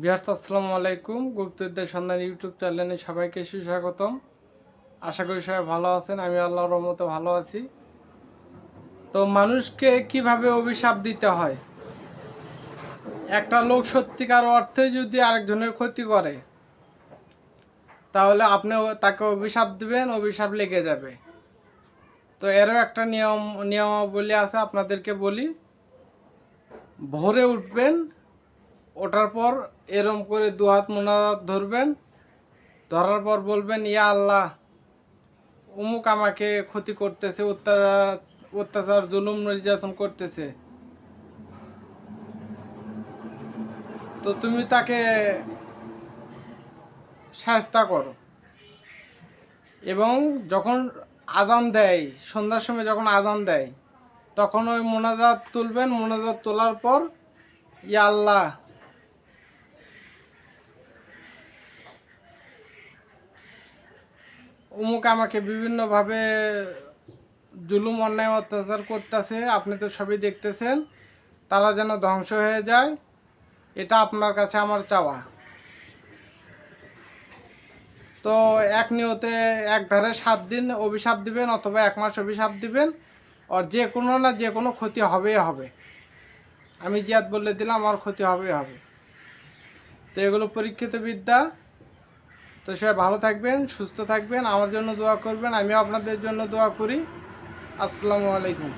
বিহার আসসালামু আলাইকুম। গুপ্তবিদ্যা সন্ধান ইউটিউব চ্যানেলে সবাইকে সুস্বাগতম। আশা করি সবাই ভালো আছেন, আমি আল্লাহর রহমতে ভালো আছি। তো মানুষকে কীভাবে অভিশাপ দিতে হয়? একটা লোক সত্যিকার অর্থে যদি আরেকজনের ক্ষতি করে, তাহলে আপনি তাকে অভিশাপ দিবেন, অভিশাপ লেগে যাবে। তো এরও একটা নিয়ম নিয়মাবলী আছে, আপনাদেরকে বলি। ভোরে উঠবেন ওঠার পর এরম করে দু হাত মোনাজাত ধরবেন, ধরার পর বলবেন, ইয়া আল্লাহ, অমুক আমাকে ক্ষতি করতেছে, অত্যাচার অত্যাচার, জুলুম, নির্যাতন করতেছে। তো তুমি তাকে সাহস্তা করো। এবং যখন আজান দেয়, সন্ধ্যার সময় যখন আজান দেয়, তখন ওই মোনাজাত তুলবেন। মোনাজাত তোলার পর, ইয়া আল্লাহ অমুক আমাকে বিভিন্নভাবে জুলুম, অন্যায়, অত্যাচার করতেছে, আপনি তো সবই দেখতেছেন। তারা যেন ধ্বংস হয়ে যায়, এটা আপনার কাছে আমার চাওয়া। তো এক নিয়তে এক ধারে সাত দিন অভিশাপ দিবেন অথবা এক মাস অভিশাপ দিবেন, আর যে কোনো না যে কোনো ক্ষতি হবেই হবে। আমি জিয়াদ বলে দিলাম আমার ক্ষতি হবেই হবে। তো এগুলো পরীক্ষিত বিদ্যা। তো সবাই ভালো থাকবেন, সুস্থ থাকবেন, আমার জন্য দোয়া করবেন, আমিও আপনাদের জন্য দোয়া করি। আসসালামু আলাইকুম।